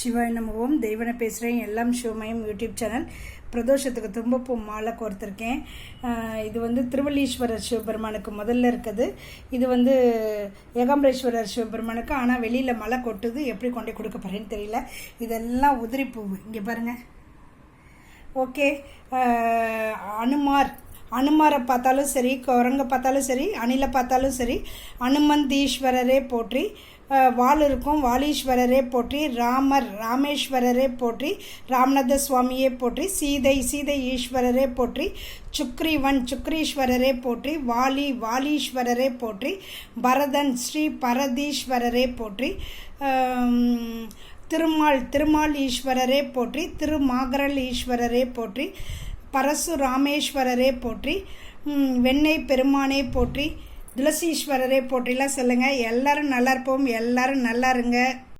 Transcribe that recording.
சிவாய் நமவும் தெய்வனை பேசுகிறேன் எல்லாம் சிவமயம் யூடியூப் சேனல். பிரதோஷத்துக்கு தும்பப்பூ மாலை கோர்த்துருக்கேன். இது வந்து திருவள்ளீஸ்வரர் சிவபெருமானுக்கு முதல்ல இருக்குது. இது வந்து ஏகாம்பரேஸ்வரர் சிவபெருமானுக்கு. ஆனால் வெளியில் மழை கொட்டுது. எப்படி கொண்டு கொடுக்க போகிறேன்னு தெரியல. இதெல்லாம் உதிரி பூ இங்கே பாருங்கள் ஓகே. அனுமார். அனுமாரை பார்த்தாலும் சரி குரங்கை பார்த்தாலும் சரி அணிலை பார்த்தாலும் சரி அனுமந்தீஸ்வரரே போற்றி. வால் இருக்கும். வாலீஸ்வரரே போற்றி ராமர் ராமேஸ்வரரே போற்றி ராமநாத சுவாமியே போற்றி சீதை சீதை ஈஸ்வரரே போற்றி சுக்ரீவன் சுக்ரீஸ்வரரே போற்றி வாலி வாலீஸ்வரரே போற்றி பரதன் ஸ்ரீ பரதீஸ்வரரே போற்றி திருமால் திருமால் ஈஸ்வரரே போற்றி திருமாகரல் ஈஸ்வரரே போற்றி பரசுராமேஸ்வரரே போற்றி வெண்ணெய் பெருமானே போற்றி துளசீஸ்வரரே போற்றிலாம் சொல்லுங்கள் எல்லாரும் நல்லா இருப்போம். எல்லாரும் நல்லா இருங்க.